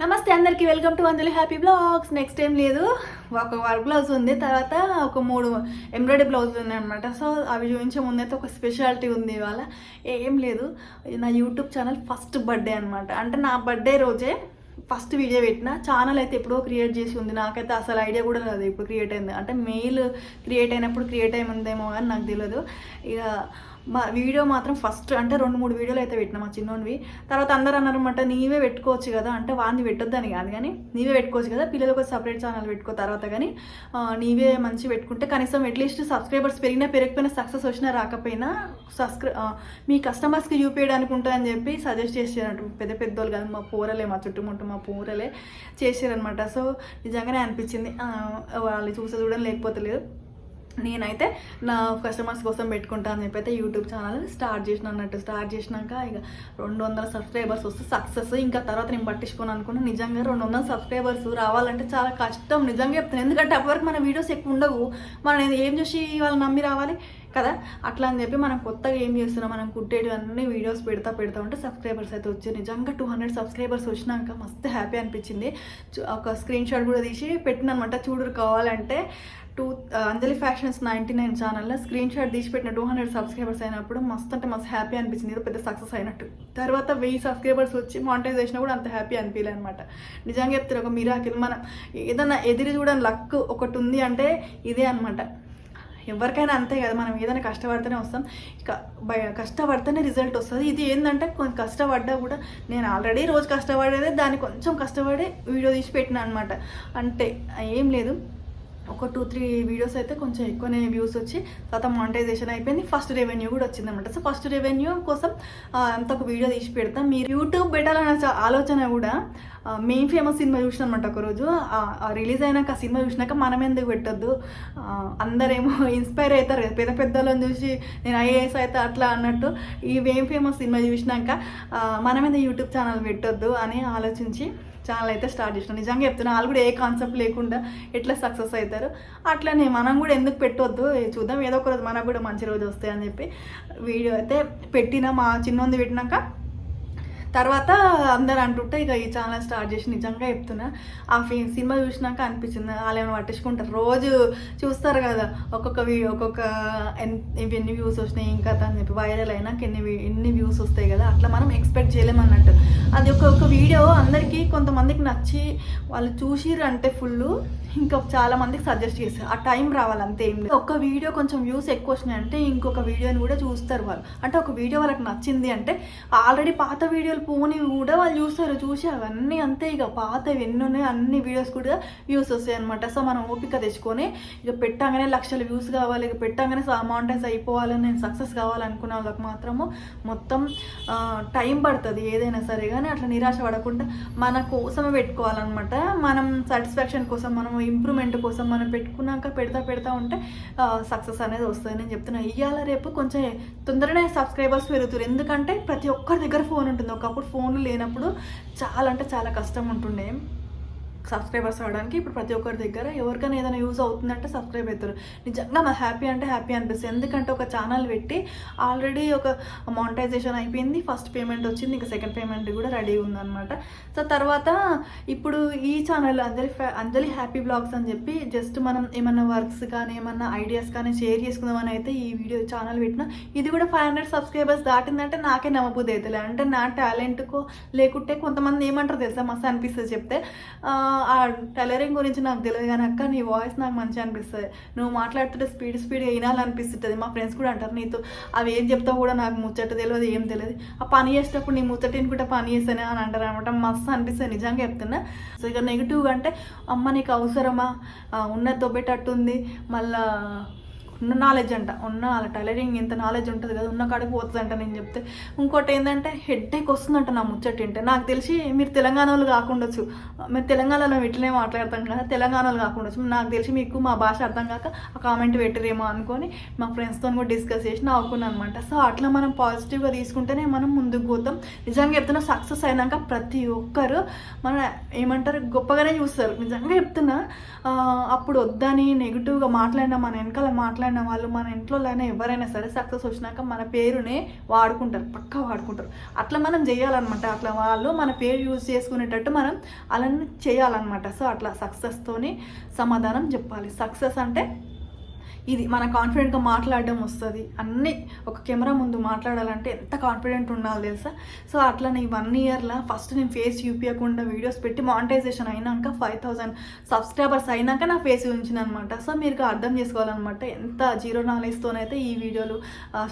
నమస్తే అందరికి welcome to అందులో హ్యాపీ బ్లాగ్స్. నెక్స్ట్ ఏం లేదు. ఒక వర్క్ బ్లౌజ్ ఉంది తర్వాత ఒక మూడు ఎంబ్రాయిడరీ బ్లౌజ్ ఉన్నాయి అనమాట సో అవి చూపించే ముందైతే ఒక స్పెషాలిటీ ఉంది ఇవాళ. ఏం లేదు. నా యూట్యూబ్ ఛానల్ ఫస్ట్ బర్త్డే అనమాట అంటే నా బర్త్డే రోజే ఫస్ట్ వీడియో పెట్టిన. ఛానల్ అయితే ఎప్పుడో క్రియేట్ చేసి ఉంది. నాకైతే అసలు ఐడియా కూడా రాదు ఇప్పుడు క్రియేట్ అయింది. అంటే మెయిల్ క్రియేట్ అయినప్పుడు క్రియేట్ అయిందేమో కానీ నాకు తెలియదు ఇక మా వీడియో మాత్రం ఫస్ట్ అంటే రెండు మూడు వీడియోలు అయితే పెట్టినా మా చిన్నోనివి. తర్వాత అందరూ అన్నారనమాట నీవే పెట్టుకోవచ్చు కదా. అంటే వాడిని పెట్టొద్దని కాదు కానీ నీవే పెట్టుకోవచ్చు కదా పిల్లలు ఒక సపరేట్ ఛానల్ పెట్టుకో తర్వాత కానీ నీవే మంచి పెట్టుకుంటే కనీసం అట్లీస్ట్ సబ్స్క్రైబర్స్ పెరిగినా పెరగకపోయినా సక్సెస్ వచ్చినా రాకపోయినా సబ్స్క్రై మీ కస్టమర్స్కి చూపించడానికి ఉంటుందని చెప్పి సజెస్ట్ చేసారంట పెద్ద పెద్దోళ్ళు కానీ మా పూరలే మా చుట్టుముట్టు మా పూరలే చేసారనమాట సో నిజంగానే అనిపించింది. వాళ్ళు చూసే చూడడం లేకపోతే లేదు. నేనైతే నా కస్టమర్స్ కోసం పెట్టుకుంటా అని చెప్పి అయితే యూట్యూబ్ ఛానల్ స్టార్ట్ చేసిన అన్నట్టు. స్టార్ట్ చేసినాక ఇక రెండు వందల సబ్స్క్రైబర్స్ వస్తే సక్సెస్ ఇంకా తర్వాత నేను పట్టించుకోను అనుకున్నా. నిజంగా రెండు వందల సబ్స్క్రైబర్స్ రావాలంటే చాలా కష్టం. నిజంగా చెప్తాను ఎందుకంటే అప్పటివరకు మన వీడియోస్ ఎక్కువ ఉండవు. మనం ఏం చూసి వాళ్ళు నమ్మి రావాలి కదా? అట్లా అని చెప్పి మనం కొత్తగా ఏం చేస్తున్నాం? మనం కుట్టేటి అన్ని వీడియోస్ పెడతా పెడతా ఉంటే సబ్స్క్రైబర్స్ అయితే వచ్చి నిజంగా టూ హండ్రెడ్ సబ్స్క్రైబర్స్ వచ్చినాక మస్తు హ్యాపీ అనిపించింది. చు- ఒక స్క్రీన్ షాట్ కూడా తీసి పెట్టినమాట చూడరు కావాలంటే to Anjali fashions ninety nine ఛానల్లో స్క్రీన్ షాట్ తీసి పెట్టిన టూ హండ్రెడ్ సబ్స్క్రైబర్స్ అయినప్పుడు మస్తు అంటే మస్తు హ్యాపీ అనిపించింది. ఏదో పెద్ద సక్సెస్ అయినట్టు. తర్వాత వెయ్యి సబ్స్క్రైబర్స్ వచ్చి మానిటైజేషన్ కూడా అంత హ్యాపీ అనిపించలే అనమాట నిజంగా చెప్తారు ఒక మిరాకిల్ మనం ఏదైనా ఎదిరి చూడని లక్ ఒకటి ఉంది అంటే ఇదే అనమాట ఎవరికైనా అంతే కదా మనం ఏదైనా కష్టపడితేనే వస్తాం. ఇక బయ- కష్టపడితేనే రిజల్ట్ వస్తుంది. ఇది ఏంటంటే కొంచెం కష్టపడ్డా కూడా నేను ఆల్రెడీ రోజు కష్టపడేదే దాన్ని కొంచెం కష్టపడి వీడియో తీసి పెట్టిన అనమాట అంటే ఏం లేదు. ఒక టూ త్రీ వీడియోస్ అయితే కొంచెం ఎక్కువనే వ్యూస్ వచ్చి తర్వాత మానిటైజేషన్ అయిపోయింది. ఫస్ట్ రెవెన్యూ కూడా వచ్చిందనమాట సో ఫస్ట్ రెవెన్యూ కోసం అంత ఒక వీడియో తీసి పెడతాం. మీరు యూట్యూబ్ పెట్టాలనే ఆలోచన కూడా మెయిన్ ఫేమస్ సినిమా చూసినమాట ఒకరోజు. రిలీజ్ అయినాక ఆ సినిమా చూసినాక మనం ఎందుకు పెట్టొద్దు? అందరేమో ఇన్స్పైర్ అవుతారు. కదా పెద్ద పెద్దలను చూసి నేను ఐఏఎస్ అయితే అట్లా అన్నట్టు ఈ మెయిన్ ఫేమస్ సినిమా చూసినాక మనం ఎందుకు యూట్యూబ్ ఛానల్ పెట్టొద్దు అని ఆలోచించి ఛానల్ అయితే స్టార్ట్ చేసిన. నిజంగా చెప్తున్నా వాళ్ళు కూడా ఏ కాన్సెప్ట్ లేకుండా ఎట్లా సక్సెస్ అవుతారు? అట్లనే మనం కూడా ఎందుకు పెట్టొద్దు? చూద్దాం ఏదో ఒక రోజు మనకు కూడా మంచి రోజు వస్తాయని చెప్పి వీడియో అయితే పెట్టిన మా చిన్నోంది పెట్టినాక తర్వాత అందరు అంటుంటే ఇక ఈ ఛానల్ స్టార్ట్ చేసి నిజంగా చెప్తున్నా. ఆ ఫీ సినిమా చూసినాక అనిపించింది వాళ్ళు ఏమైనా పట్టించుకుంటారు? రోజు చూస్తారు కదా ఒక్కొక్క వీడియో ఒక్కొక్క ఎన్- ఇవి ఎన్ని వ్యూస్ వచ్చినాయి ఇంకా అని చెప్పి వైరల్ అయినాక ఎన్ని ఎన్ని వ్యూస్ వస్తాయి కదా అట్లా మనం ఎక్స్పెక్ట్ చేయలేమన్నట్టు అది ఒక ఒక వీడియో అందరికీ కొంతమందికి నచ్చి వాళ్ళు చూసిర్రు అంటే ఫుల్ ఇంకా చాలా మందికి సజెస్ట్ చేస్తారు. ఆ టైం రావాలి అంతే ఏం లేదు. ఒక వీడియో కొంచెం వ్యూస్ ఎక్కువ వచ్చినాయి అంటే ఇంకొక వీడియోని కూడా చూస్తారు వాళ్ళు. అంటే ఒక వీడియో వాళ్ళకి నచ్చింది అంటే ఆల్రెడీ పాత వీడియోలు పోని కూడా వాళ్ళు చూస్తారు చూసి అవన్నీ అంతే ఇక. పాతవి ఎన్ని ఉన్నాయి అన్ని వీడియోస్ కూడా వ్యూస్ వస్తాయి అనమాట సో మనం ఓపిక తెచ్చుకొని ఇక పెట్టంగానే లక్షల వ్యూస్ కావాలి ఇక పెట్టగానే మానిటైజ్ అయిపోవాలని నేను సక్సెస్ కావాలనుకున్న వాళ్ళకి మాత్రము మొత్తం టైం పడుతుంది ఏదైనా సరే. కానీ అట్లా నిరాశ పడకుండా మన కోసమే పెట్టుకోవాలన్నమాట. మనం సాటిస్ఫాక్షన్ కోసం మనం ఇంప్రూవ్మెంట్ కోసం మనం పెట్టుకున్నాక పెడతా పెడతా ఉంటే సక్సెస్ అనేది వస్తుంది. నేను చెప్తున్నా ఇవాళ రేపు కొంచెం తొందరనే సబ్స్క్రైబర్స్ పెరుగుతారు. ఎందుకంటే ప్రతి ఒక్కరి దగ్గర ఫోన్ ఉంటుంది. ఒకప్పుడు ఫోన్లు లేనప్పుడు చాలా అంటే చాలా కష్టం ఉంటుండే. సబ్స్క్రైబర్స్ అవడానికి ఇప్పుడు ప్రతి ఒక్కరి దగ్గర ఎవరికైనా ఏదైనా యూజ్ అవుతుందంటే సబ్స్క్రైబ్ అవుతారు నిజంగా మా హ్యాపీ అంటే హ్యాపీ అనిపిస్తుంది. ఎందుకంటే ఒక ఛానల్ పెట్టి ఆల్రెడీ ఒక మానిటైజేషన్ అయిపోయింది. ఫస్ట్ పేమెంట్ వచ్చింది. ఇంకా సెకండ్ పేమెంట్ కూడా రెడీ ఉందన్నమాట. సో తర్వాత ఇప్పుడు ఈ channel Anjali Anjali happy blogs అని చెప్పి జస్ట్ మనం ఏమన్నా వర్క్స్ కానీ ఏమన్నా ఐడియాస్ కానీ షేర్ చేసుకుందామని అయితే ఈ వీడియో ఛానల్ పెట్టినా ఇది కూడా ఫైవ్ హండ్రెడ్ సబ్స్క్రైబర్స్ దాటిందంటే నాకే నమ్మబుద్ధి అవుతుంది అంటే నా టాలెంట్కో లేకుంటే కొంతమంది ఏమంటారు తెలుసా? మస్తు అనిపిస్తుంది చెప్తే. ఆ, టైలరింగ్ గురించి నాకు తెలియదు కానీ అక్క నీ వాయిస్ నాకు మంచిగా అనిపిస్తుంది. నువ్వు మాట్లాడుతుంటే స్పీడ్ స్పీడ్గా వినాలనిపిస్తుంటుంది. మా ఫ్రెండ్స్ కూడా అంటారు నీతో అవి ఏం చెప్తావు కూడా నాకు ముచ్చట తెలియదు ఏం తెలియదు. ఆ పని చేసేటప్పుడు నీ ముచ్చట వినుకుంటే పని చేస్తాను అని అంటారు అనమాట మస్తు అనిపిస్తుంది నిజంగా చెప్తున్నా. సో ఇక నెగిటివ్గా అంటే అమ్మ నీకు అవసరమా? ఉన్న ఉన్నది దొబ్బేటట్టుంది మళ్ళా ఉన్న నాలెడ్జ్ అంట. ఉన్న వాళ్ళ టైలరింగ్ ఇంత నాలెడ్జ్ ఉంటుంది కదా ఉన్న కాడికి పోతుంది అంట నేను చెప్తే. ఇంకోటి ఏంటంటే హెడ్ ఏక్ వస్తుందంట నా ముచ్చట అంటే నాకు తెలిసి మీరు తెలంగాణ వాళ్ళు కాకుండొచ్చు. మీరు తెలంగాణలో ఇట్లనే మాట్లాడతాం కదా తెలంగాణలో కాకుండొచ్చు. నాకు తెలిసి మీకు మా భాష అర్థం కాక ఆ కామెంట్ పెట్టరేమో అనుకొని మా ఫ్రెండ్స్తో కూడా డిస్కస్ చేసి నవ్వుకున్నాను అనమాట సో అట్లా మనం పాజిటివ్గా తీసుకుంటేనే మనం ముందుకు పోతాం. నిజంగా చెప్తున్నా సక్సెస్ అయినాక ప్రతి ఒక్కరు మన ఏమంటారు గొప్పగానే చూస్తారు. నిజంగా చెప్తున్నా అప్పుడు వద్దని నెగిటివ్గా మాట్లాడినా మన వెనకాల మాట్లాడినా అయినా వాళ్ళు మన ఇంట్లో అయినా ఎవరైనా సరే సక్సెస్ వచ్చినాక మన పేరునే వాడుకుంటారు పక్కా వాడుకుంటారు. అట్లా మనం చేయాలన్నమాట. అట్లా వాళ్ళు మన పేరు యూజ్ చేసుకునేటట్టు మనం అలానే చేయాలన్నమాట. సో అట్లా సక్సెస్తోని సమాధానం చెప్పాలి. సక్సెస్ అంటే ఇది మన కాన్ఫిడెంట్గా మాట్లాడడం వస్తుంది. అన్నీ ఒక కెమెరా ముందు మాట్లాడాలంటే ఎంత కాన్ఫిడెంట్ ఉండాలి తెలుసా? సో అట్లా నేను వన్ ఇయర్లో ఫస్ట్ నేను ఫేస్ చూపించకుండా వీడియోస్ పెట్టి మానిటైజేషన్ అయినాక ఫైవ్ థౌజండ్ సబ్స్క్రైబర్స్ అయినాక నా ఫేస్ ఉంచిన అనమాట సో మీరు అర్థం చేసుకోవాలన్నమాట ఎంత జీరో నాలెడ్జ్తోనైతే ఈ వీడియోలు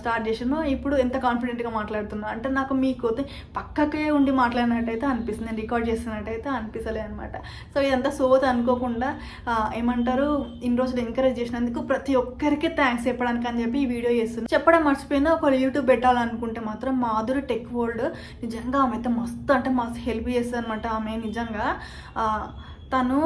స్టార్ట్ చేసినో ఇప్పుడు ఎంత కాన్ఫిడెంట్గా మాట్లాడుతున్నా. అంటే నాకు మీకు పక్కకే ఉండి మాట్లాడినట్టయితే అనిపిస్తుంది. నేను రికార్డ్ చేసినట్టయితే అనిపిస్తలే అనమాట సో ఇదంతా సోత్ అనుకోకుండా ఏమంటారు ఇన్ని రోజులు ఎంకరేజ్ చేసినందుకు ప్రతి ఒక్కరికి థ్యాంక్స్ చెప్పడానికి అని చెప్పి ఈ వీడియో చేస్తున్నాను చెప్పడం మర్చిపోయినా ఒకరు యూట్యూబ్ పెట్టాలనుకుంటే మాత్రం మాధురి టెక్ వరల్డ్ నిజంగా ఆమె అయితే మస్తు అంటే మస్తు హెల్ప్ చేస్తుంది అనమాట ఆమె నిజంగా. తను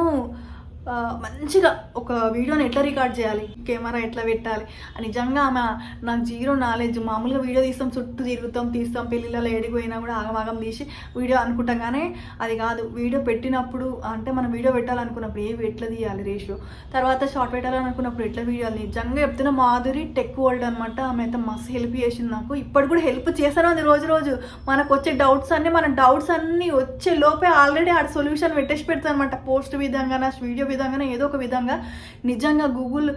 మంచిగా ఒక వీడియోని ఎట్లా రికార్డ్ చేయాలి? కెమెరా ఎట్లా పెట్టాలి? నిజంగా ఆమె నాకు జీరో నాలెడ్జ్ మామూలుగా వీడియో తీస్తాం చుట్టూ తిరుగుతాం తీస్తాం పెళ్ళిళ్ళలో ఏడిపోయినా కూడా ఆగమాగం తీసి వీడియో అనుకుంటాం కానీ అది కాదు. వీడియో పెట్టినప్పుడు అంటే మనం వీడియో పెట్టాలనుకున్నప్పుడు ఏవి ఎట్లా తీయాలి రేషియో? తర్వాత షార్ట్ పెట్టాలనుకున్నప్పుడు ఎట్లా వీడియో నిజంగా చెప్తున్న మాధురి టెక్ వరల్డ్ అనమాట ఆమె అయితే మస్తు హెల్ప్ చేసింది నాకు. ఇప్పుడు కూడా హెల్ప్ చేస్తాను అది రోజు రోజు. మనకు వచ్చే డౌట్స్ అన్నీ మన డౌట్స్ అన్నీ వచ్చే లోపే ఆల్రెడీ ఆడ సొల్యూషన్ పెట్టేసి పెడతాను అనమాట పోస్ట్ విధంగా వీడియో విధంగా విధంగానే ఏదో ఒక విధంగా నిజంగా గూగుల్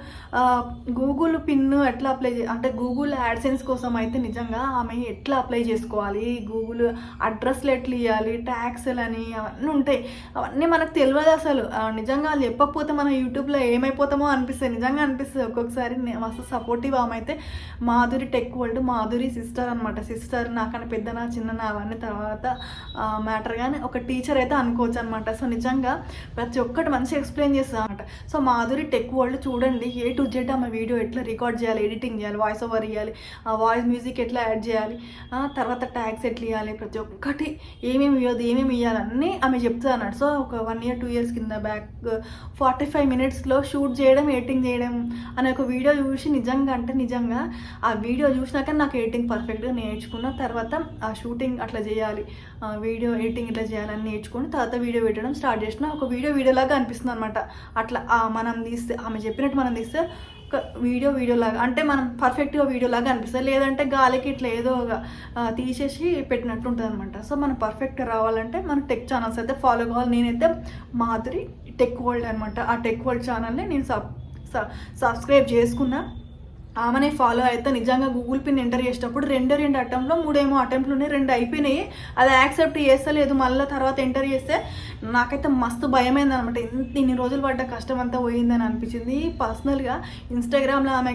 గూగుల్ పిన్ ఎట్లా అప్లై చే అంటే గూగుల్ యాడ్సెన్స్ కోసం అయితే నిజంగా ఆమె ఎట్లా అప్లై చేసుకోవాలి? గూగుల్ అడ్రస్లు ఎట్లా ఇవ్వాలి ట్యాక్స్లు అని అవన్నీ ఉంటాయి. అవన్నీ మనకు తెలియదు అసలు. నిజంగా వాళ్ళు చెప్పకపోతే మనం యూట్యూబ్లో ఏమైపోతామో అనిపిస్తుంది నిజంగా అనిపిస్తుంది ఒక్కొక్కసారి మస్తు సపోర్టివ్ ఆమె అయితే Madhuri tech world Madhuri sister అనమాట సిస్టర్ నాకన్నా పెద్దనా చిన్ననా అవన్నీ తర్వాత మ్యాటర్ కానీ ఒక టీచర్ అయితే అనుకోవచ్చు అనమాట సో నిజంగా ప్రతి ఒక్కటి మంచిగా ఎక్స్ప్లెయిన్ చేస్తుంది అనమాట సో మాధురి టెక్ వరల్డ్ చూడండి ఏ టు జెడ్ ఆమె వీడియో ఎట్లా రికార్డ్ చేయాలి ఎడిటింగ్ చేయాలి వాయిస్ ఓవర్ ఇవ్వాలి వాయిస్ మ్యూజిక్ ఎట్లా యాడ్ చేయాలి తర్వాత ట్యాక్స్ ఎట్లా ఇవ్వాలి ప్రతి ఒక్కటి ఏమేమి ఇవ్వదు ఏమేమి ఇవ్వాలన్నీ ఆమె చెప్తుంది అన్నాడు సో ఒక వన్ ఇయర్ టూ ఇయర్స్ కింద బ్యాక్ ఫార్టీ ఫైవ్ మినిట్స్లో షూట్ చేయడం ఎడిటింగ్ చేయడం అనే ఒక వీడియో చూసి నిజంగా అంటే నిజంగా ఆ వీడియో చూసినాక నాకు ఎడిటింగ్ పర్ఫెక్ట్గా నేర్చుకున్న తర్వాత ఆ షూటింగ్ అట్లా చేయాలి వీడియో ఎడిటింగ్ ఇట్లా చేయాలని నేర్చుకుని తర్వాత వీడియో పెట్టడం స్టార్ట్ చేసిన ఒక వీడియో వీడియోలాగా అనిపిస్తుంది అనమాట అట్లా మనం తీస్తే ఆమె చెప్పినట్టు మనం తీస్తే ఒక వీడియో వీడియో లాగా అంటే మనం పర్ఫెక్ట్గా వీడియో లాగా అనిపిస్తుంది. లేదంటే గాలికి ఇట్లా ఏదో ఒక, తీసేసి పెట్టినట్టు ఉంటుంది అనమాట సో మనం పర్ఫెక్ట్గా రావాలంటే మన టెక్ ఛానల్స్ అయితే ఫాలో కావాలి. నేనైతే మాధురి టెక్ వరల్డ్ అనమాట ఆ టెక్ వరల్డ్ ఛానల్ని నేను సబ్ సబ్స్క్రైబ్ చేసుకున్నా. ఆమెనే ఫాలో అయితే నిజంగా గూగుల్ పిన్ ఎంటర్ చేసేటప్పుడు రెండు రెండు అటెంప్ట్లో మూడేమో అటెంప్ట్లు ఉన్నాయి రెండు అయిపోయినాయి. అది యాక్సెప్ట్ చేస్తలేదు మళ్ళీ తర్వాత ఎంటర్ చేస్తే నాకైతే మస్తు భయమైంది అనమాట ఎంత ఇన్ని రోజులు పడ్డ కష్టం అంతా పోయిందని అనిపించింది. పర్సనల్గా ఇన్స్టాగ్రామ్లో ఆమె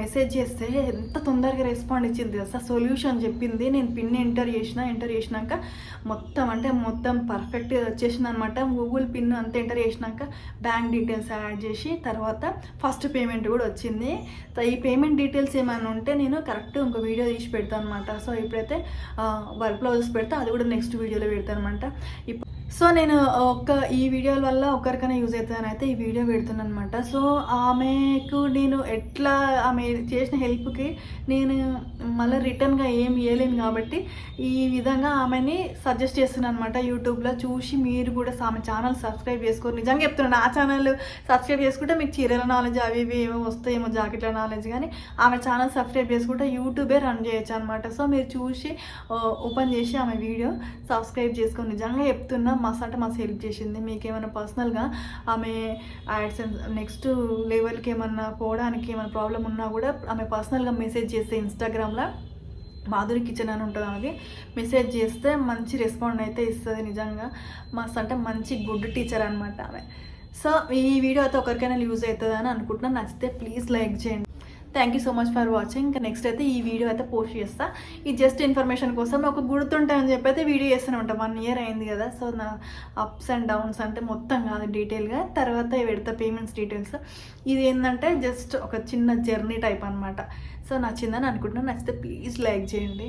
మెసేజ్ చేస్తే ఎంత తొందరగా రెస్పాండ్ ఇచ్చింది అసలు సొల్యూషన్ చెప్పింది. నేను పిన్ ఎంటర్ చేసిన ఎంటర్ చేసినాక మొత్తం అంటే మొత్తం పర్ఫెక్ట్గా వచ్చేసింది అనమాట గూగుల్ పిన్ అంతా ఎంటర్ చేసినాక బ్యాంక్ డీటెయిల్స్ యాడ్ చేసి తర్వాత ఫస్ట్ పేమెంట్ కూడా వచ్చింది. ఈ పేమెంట్ డీటెయిల్స్ ఏమైనా ఉంటే నేను కరెక్ట్ ఇంకో వీడియో తీసి పెడతాను అనమాట సో ఇప్పుడైతే వర్క్ బ్లౌజెస్ పెడితే అది కూడా నెక్స్ట్ వీడియోలో పెడతాను అనమాట ఇప్పుడు సో నేను ఒక ఈ వీడియోల వల్ల ఒకరికైనా యూజ్ అవుతుందని అయితే ఈ వీడియో పెడుతున్నాను అనమాట సో ఆమెకు నేను ఎట్లా ఆమె చేసిన హెల్ప్కి నేను మళ్ళీ రిటర్న్గా ఏం ఇవ్వలేను కాబట్టి ఈ విధంగా ఆమెని సజెస్ట్ చేస్తున్నాను అనమాట యూట్యూబ్లో. చూసి మీరు కూడా ఆమె ఛానల్ సబ్స్క్రైబ్ చేసుకోరు. నిజంగా చెప్తున్నాను నా ఛానల్ సబ్స్క్రైబ్ చేసుకుంటే మీకు చీరల నాలెడ్జ్ అవి ఇవి ఏమో వస్తాయేమో జాకెట్ల నాలెడ్జ్ కానీ ఆమె ఛానల్ సబ్స్క్రైబ్ చేసుకుంటే యూట్యూబే రన్ చేయొచ్చు అనమాట సో మీరు చూసి ఓపెన్ చేసి ఆమె వీడియో సబ్స్క్రైబ్ చేసుకొని నిజంగా చెప్తున్నా మస్తు అంటే మస్తు హెల్ప్ చేసింది. మీకు ఏమైనా పర్సనల్గా ఆమె యాడ్సెన్స్ నెక్స్ట్ లెవెల్కి ఏమన్నా పోవడానికి ఏమైనా ప్రాబ్లం ఉన్నా కూడా ఆమె పర్సనల్గా మెసేజ్ చేస్తే ఇన్స్టాగ్రామ్లో మాధురి కిచెన్ అని ఉంటుంది ఆమెది. మెసేజ్ చేస్తే మంచి రెస్పాండ్ అయితే ఇస్తుంది నిజంగా. మస్తు అంటే మంచి గుడ్ టీచర్ అనమాట ఆమె. సో ఈ వీడియో అయితే ఒకరికైనా యూజ్ అవుతుంది అని అనుకుంటున్నాను. నచ్చితే ప్లీజ్ లైక్ చేయండి. Thank you so much for watching ఇంకా నెక్స్ట్ అయితే ఈ వీడియో అయితే పోస్ట్ చేస్తా. ఈ జస్ట్ ఇన్ఫర్మేషన్ కోసం ఒక గుర్తుంటాయని చెప్పి అయితే వీడియో చేస్తూనే ఉంటాం. వన్ ఇయర్ అయింది కదా సో నా అప్స్ అండ్ డౌన్స్ అంటే మొత్తం కాదు డీటెయిల్గా తర్వాత పెడతా పేమెంట్స్ డీటెయిల్స్ ఇది ఏంటంటే జస్ట్ ఒక చిన్న జర్నీ టైప్ అనమాట సో నచ్చిందని అనుకుంటున్నాను నచ్చితే ప్లీజ్ లైక్ చేయండి.